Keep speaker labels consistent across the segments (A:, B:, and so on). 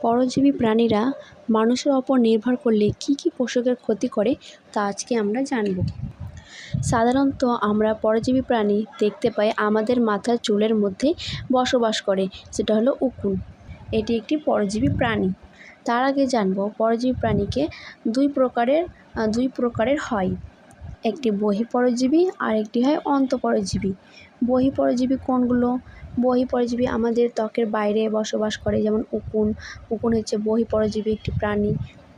A: পরজীবী প্রাণীরা মানুষের ওপর নির্ভর করলে কী কী পশুদের ক্ষতি করে তা আজকে আমরা জানব। সাধারণত আমরা পরজীবী প্রাণী দেখতে পাই আমাদের মাথার চুলের মধ্যে বসবাস করে, সেটা হলো উকুন। এটি একটি পরজীবী প্রাণী। তার আগে জানব, পরজীবী প্রাণীকে দুই প্রকারের দুই প্রকারের হয়। একটি বহিঃপরজীবী আর একটি হয় অন্ত অন্তঃপরজীবী। বহিঃপরজীবী কোনগুলো? বহিঃপরজীবী আমাদের ত্বকের বাইরে বসবাস করে, যেমন উকুন। উকুন হচ্ছে বহিঃপরজীবী একটি প্রাণী।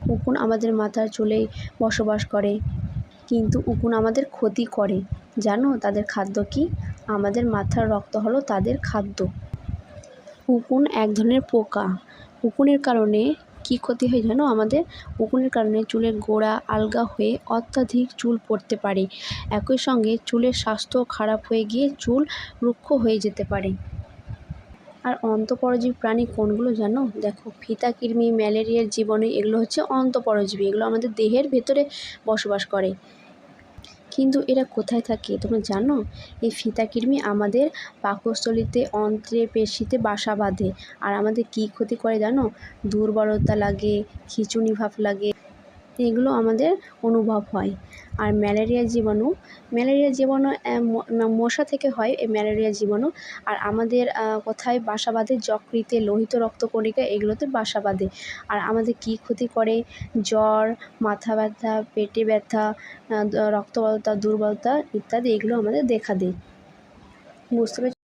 A: উকুন আমাদের মাথার চুলেই বসবাস করে, কিন্তু উকুন আমাদের ক্ষতি করে। জানো তাদের খাদ্য কি? আমাদের মাথার রক্ত হলো তাদের খাদ্য। উকুন এক ধরনের পোকা। উকুনের কারণে কী ক্ষতি হয় জানো? আমাদের উকুনের কারণে চুলের গোড়া আলগা হয়ে অত্যাধিক চুল পড়তে পারে। একই সঙ্গে চুলের স্বাস্থ্য খারাপ হয়ে গিয়ে চুল রুক্ষ হয়ে যেতে পারে। আর অন্তঃপরজীবী প্রাণী কোনগুলো জানো? দেখো, ফিতা, কৃমি, ম্যালেরিয়ার জীবনে এগুলো হচ্ছে অন্তপরজীবী। এগুলো আমাদের দেহের ভেতরে বসবাস করে। কিন্তু এরা কোথায় থাকে তোমরা জানো? এই ফিতা কৃমি আমাদের পাকস্থলিতে, অন্ত্রে, পেশিতে বাসা বাঁধে। আর আমাদের কী ক্ষতি করে জানো? দুর্বলতা লাগে খিঁচুনি ভাব লাগে এগুলো আমাদের অনুভব হয়। আর ম্যালেরিয়া জীবাণু ম্যালেরিয়া জীবাণু মশা থেকে হয় এই ম্যালেরিয়া জীবাণু। আর আমাদের কোথায় বাসা বাঁধে? যকৃতে লোহিত রক্ত রক্তকণিকা, এগুলোতে বাসা বাঁধে। আর আমাদের কী ক্ষতি করে? জ্বর, মাথা ব্যথা, পেটে ব্যথা রক্তবলতা, দুর্বলতা ইত্যাদি এগুলো আমাদের দেখা দেয়। বুঝতে